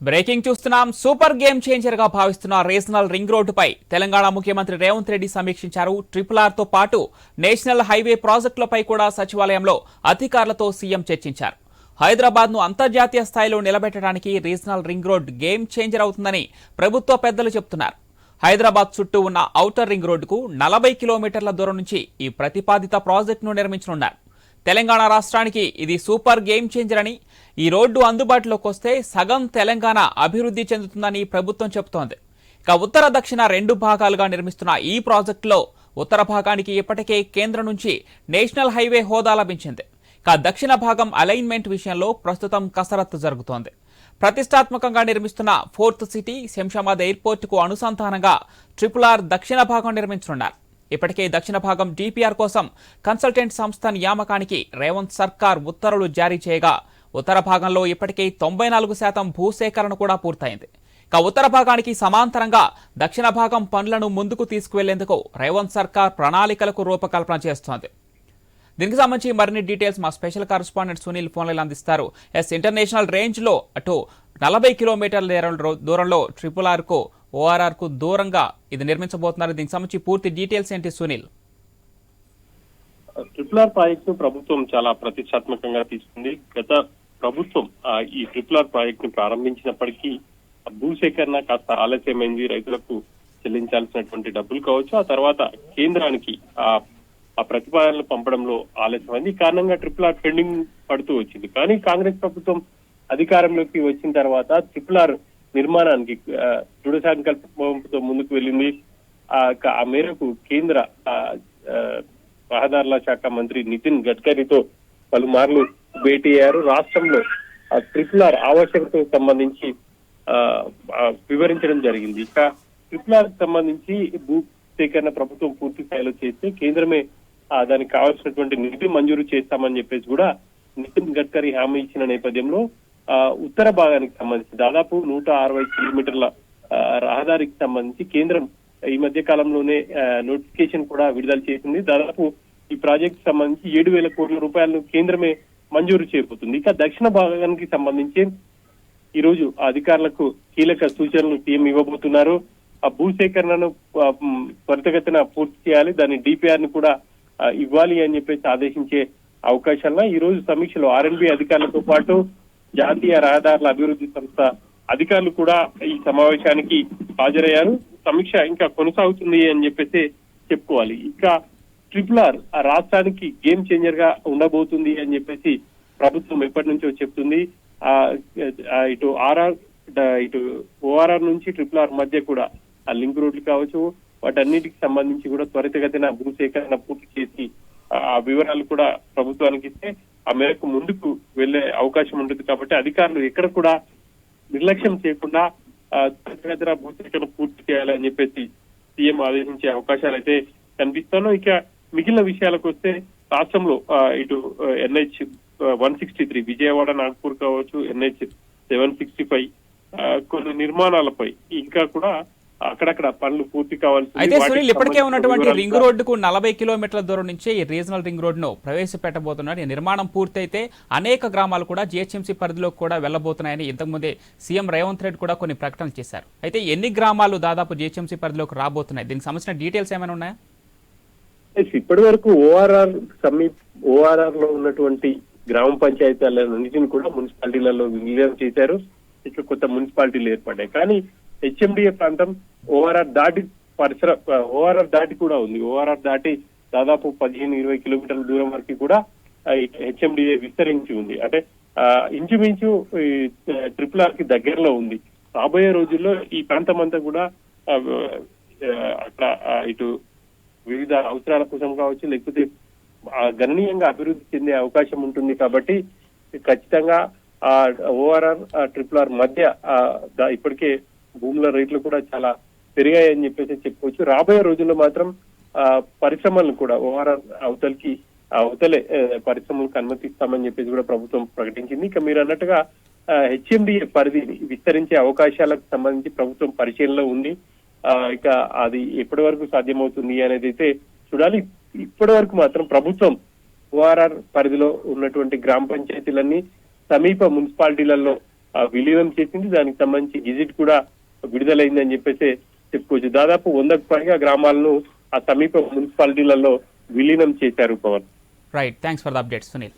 Breaking చూస్తున్నాం. Super game చేంజర్గా భావిస్తున్న regional ring రోడ్డుపై తెలంగాణ ముఖ్యమంత్రి రేవంత్ రెడ్డి సమీక్షించారు. ట్రిపుల్ ఆర్తో పాటు నేషనల్ హైవే ప్రాజెక్టులపై కూడా సచివాలయంలో అధికారులతో సీఎం చర్చించారు. హైదరాబాద్ను అంతర్జాతీయ స్థాయిలో నిలబెట్టడానికి regional ring road game changer అవుతుందని ప్రభుత్వ పెద్దలు చెబుతున్నారు. హైదరాబాద్ చుట్టూ ఉన్న ఔటర్ రింగ్ రోడ్డుకు నలభై కిలోమీటర్ల దూరం నుంచి ఈ ప్రతిపాదిత ప్రాజెక్టును నిర్మించనున్నారు. తెలంగాణ రాష్ట్రానికి ఇది సూపర్ గేమ్ చేంజర్ అని ఈ రోడ్డు అందుబాటులోకి వస్తే సగం తెలంగాణ అభివృద్ధి చెందుతుందని ప్రభుత్వం చెబుతోంది. ఇక ఉత్తర దక్షిణ రెండు భాగాలుగా నిర్మిస్తున్న ఈ ప్రాజెక్టులో ఉత్తర భాగానికి ఇప్పటికే కేంద్రం నుంచి నేషనల్ హైవే హోదా లభించింది. ఇక దక్షిణ భాగం అలైన్మెంట్ విషయంలో ప్రస్తుతం కసరత్తు జరుగుతోంది. ప్రతిష్టాత్మకంగా నిర్మిస్తున్న ఫోర్త్ సిటీ శంషాబాద్ ఎయిర్పోర్టుకు అనుసంధానంగా ట్రిపుల్ ఆర్ దక్షిణ భాగం నిర్మించనున్నారు. ఇప్పటికే దక్షిణ భాగం డిపిఆర్ కోసం కన్సల్టెంట్ సంస్థ నియామకానికి రేవంత్ సర్కార్ ఉత్తర్వులు జారీ చేయగా ఉత్తర భాగంలో ఇప్పటికే తొంభై నాలుగు శాతం భూసేకరణ కూడా పూర్తయింది. ఇక ఉత్తర భాగానికి సమాంతరంగా దక్షిణ భాగం పనులను ముందుకు తీసుకువెళ్ళేందుకు రేవంత్ సర్కార్ ప్రణాళికలకు రూపకల్పన చేస్తోంది. దీనికి సంబంధించి మరిన్ని డీటెయిల్స్ మా స్పెషల్ కరెస్పాండెంట్ సునీల్ ఫోన్లలో అందిస్తారు. ఎస్ ఇంటర్నేషనల్ రేంజ్లో అటు నలభై కిలోమీటర్ల దూరంలో ట్రిపుల్ ఆర్కు కు ఓఆర్ఆర్కు దూరంగా ఇది నిర్మించబోతున్నారు. దీనికి సంబంధించి పూర్తి డీటెయిల్స్ ఏంటి సునీల్? ట్రిపుల్ ఆర్ ప్రాజెక్ట్ను ప్రభుత్వం చాలా ప్రతిష్టాత్మకంగా తీసుకుంది. గత ప్రభుత్వం ఈ ట్రిపుల్ ఆర్ ప్రాజెక్ట్ను ప్రారంభించినప్పటికీ భూ భూసేకరణ కాస్త ఆలస్యమైంది. రైతులకు చెల్లించాల్సినటువంటి డబ్బులు కావచ్చు. ఆ తర్వాత కేంద్రానికి ఆ ఆ ప్రతిపాదనలు పంపడంలో ఆలస్యమైంది. ఈ కారణంగా ట్రిపుల్ ఆర్ పెండింగ్ పడుతూ వచ్చింది. కానీ కాంగ్రెస్ ప్రభుత్వం అధికారంలోకి వచ్చిన తర్వాత ట్రిపుల్ ఆర్ నిర్మాణానికి దృఢ సంకల్పంతో ముందుకు వెళ్ళింది. ఆ ఆ మేరకు కేంద్ర ఆ, రహదారుల శాఖ మంత్రి నితిన్ గడ్కరీతో పలుమార్లు భేటీ అయ్యారు. రాష్ట్రంలో ఆ ట్రిపుల్ ఆర్ ఆవశ్యకతకు సంబంధించి ఆ, వివరించడం జరిగింది. ఇక ట్రిపుల్ ఆర్ సంబంధించి భూ సేకరణ ప్రభుత్వం పూర్తి స్థాయిలో చేస్తే కేంద్రమే దానికి కావాల్సినటువంటి నిధి మంజూరు చేస్తామని చెప్పేసి కూడా నితిన్ గడ్కరీ హామీ ఇచ్చిన నేపథ్యంలో ఉత్తర భాగానికి సంబంధించి దాదాపు నూట అరవై కిలోమీటర్ల రహదారికి సంబంధించి కేంద్రం ఈ మధ్య కాలంలోనే నోటిఫికేషన్ కూడా విడుదల చేసింది. దాదాపు ఈ ప్రాజెక్ట్ సంబంధించి ఏడు వేల కోట్ల రూపాయలను కేంద్రమే మంజూరు చేయబోతుంది. ఇక దక్షిణ భాగానికి సంబంధించి ఈ రోజు అధికారులకు కీలక సూచనలు సీఎం ఇవ్వబోతున్నారు. ఆ భూసేకరణను త్వరితగతిన పూర్తి చేయాలి. దాని డిపిఆర్ని కూడా ఇవ్వాలి అని చెప్పేసి ఆదేశించే అవకాశాల్లో ఈ రోజు సమీక్షలో ఆర్ఎన్బి అధికారులతో పాటు జాతీయ రహదారుల అభివృద్ధి సంస్థ అధికారులు కూడా ఈ సమావేశానికి హాజరయ్యారు. సమీక్ష ఇంకా కొనసాగుతుంది అని చెప్పేసి చెప్పుకోవాలి. ఇంకా ట్రిపుల్ ఆర్ ఆ రాష్ట్రానికి గేమ్ చేంజర్గా ఉండబోతుంది అని చెప్పేసి ప్రభుత్వం ఎప్పటి నుంచో చెప్తుంది. ఆ ఇటు ఆర్ఆర్ ఇటు ఓఆర్ఆర్ నుంచి ట్రిపుల్ ఆర్ మధ్య కూడా ఆ లింక్ రోడ్లు కావచ్చు వాటన్నిటికి సంబంధించి కూడా త్వరితగతిన భూసేకరణ పూర్తి చేసి ఆ వివరాలు కూడా ప్రభుత్వానికి ఇస్తే ఆ మేరకు ముందుకు వెళ్ళే అవకాశం ఉంటుంది కాబట్టి అధికారులు ఎక్కడ కూడా నిర్లక్ష్యం చేయకుండా ఆ, భూసేకరణ పూర్తి చేయాలని చెప్పేసి సీఎం ఆదేశించే అవకాశాలు అయితే కనిపిస్తాను ఇక మిగిలిన విషయాలకు వస్తే రాష్ట్రంలో ఆ, ఇటు NH one sixty three Vijayawada Nagpur కావచ్చు ఎన్హెచ్ సెవెన్ సిక్స్టీ ఫైవ్ కొన్ని నిర్మాణాలపై ఇంకా కూడా అక్కడక్కడ పనులు పూర్తి కావాల్సి అయితే సునీల్ ఇప్పటికే ఉన్నటువంటి రింగ్ రోడ్డుకు నలభై కిలోమీటర్ల దూరం నుంచి ఈ రీజనల్ రింగ్ రోడ్డును ప్రవేశపెట్టబోతున్నారు. ఈ నిర్మాణం పూర్తయితే అనేక గ్రామాలు కూడా జిహెచ్ఎంసీ పరిధిలోకి కూడా వెళ్ళబోతున్నాయని ఇంతకుముందే సీఎం రేవంత్ రెడ్డి కూడా కొన్ని ప్రకటనలు చేశారు. అయితే ఎన్ని గ్రామాలు దాదాపు జిహెచ్ఎంసీ పరిధిలోకి రాబోతున్నాయి? దీనికి సంబంధించిన డీటెయిల్స్ ఏమైనా ఉన్నాయా? ఇప్పటి వరకు ఓఆర్ఆర్ సమీప్ ఓఆర్ఆర్లో ఉన్నటువంటి గ్రామ పంచాయతీలన్నింటిని కూడా మున్సిపాలిటీలలో విలీనం చేశారు. ఇక కొత్త మున్సిపాలిటీలు ఏర్పడ్డాయి. కానీ హెచ్ఎండిఏ ప్రాంతం ఓఆర్ఆర్ దాటి పరిసర ఓఆర్ఆర్ దాటి కూడా ఉంది. ఓఆర్ఆర్ దాటి దాదాపు పదిహేను ఇరవై కిలోమీటర్ల దూరం వరకు కూడా హెచ్ఎండిఏ విస్తరించి ఉంది. అంటే ఆ, ఇంచుమించు ట్రిపుల్ ఆర్కి దగ్గరలో ఉంది. రాబోయే రోజుల్లో ఈ ప్రాంతం అంతా కూడా అట్లా ఇటు వివిధ అవసరాల కోసం కావచ్చు లేకపోతే గణనీయంగా అభివృద్ధి చెందే అవకాశం ఉంటుంది కాబట్టి ఖచ్చితంగా ఆ ఓఆర్ఆర్ ట్రిపుల్ ఆర్ మధ్య ఆ, ఇప్పటికే భూముల రేట్లు కూడా చాలా పెరిగాయని చెప్పేసి చెప్పుకోవచ్చు. రాబోయే రోజుల్లో మాత్రం ఆ పరిశ్రమలను కూడా ఓఆర్ఆర్ అవతలకి అవతలే పరిశ్రమలకు అనుమతిస్తామని చెప్పేసి కూడా ప్రభుత్వం ప్రకటించింది. ఇక మీరు అన్నట్టుగా హెచ్ఎండి పరిధిని విస్తరించే అవకాశాలకు సంబంధించి ప్రభుత్వం పరిశీలనలో ఉంది. ఆ, ఇక అది ఎప్పటి వరకు సాధ్యమవుతుంది అనేది అయితే చూడాలి. ఇప్పటి వరకు మాత్రం ప్రభుత్వం ఓఆర్ఆర్ పరిధిలో ఉన్నటువంటి గ్రామ పంచాయతీలన్నీ సమీప మున్సిపాలిటీలలో విలీనం చేసింది. దానికి సంబంధించి గిజిట్ కూడా విడుదలైందని చెప్పేసి చెప్పుకోవచ్చు దాదాపు వందకు పైగా గ్రామాలను ఆ సమీప మున్సిపాలిటీలలో విలీనం చేశారు Pavan. Right thanks for the update Sunil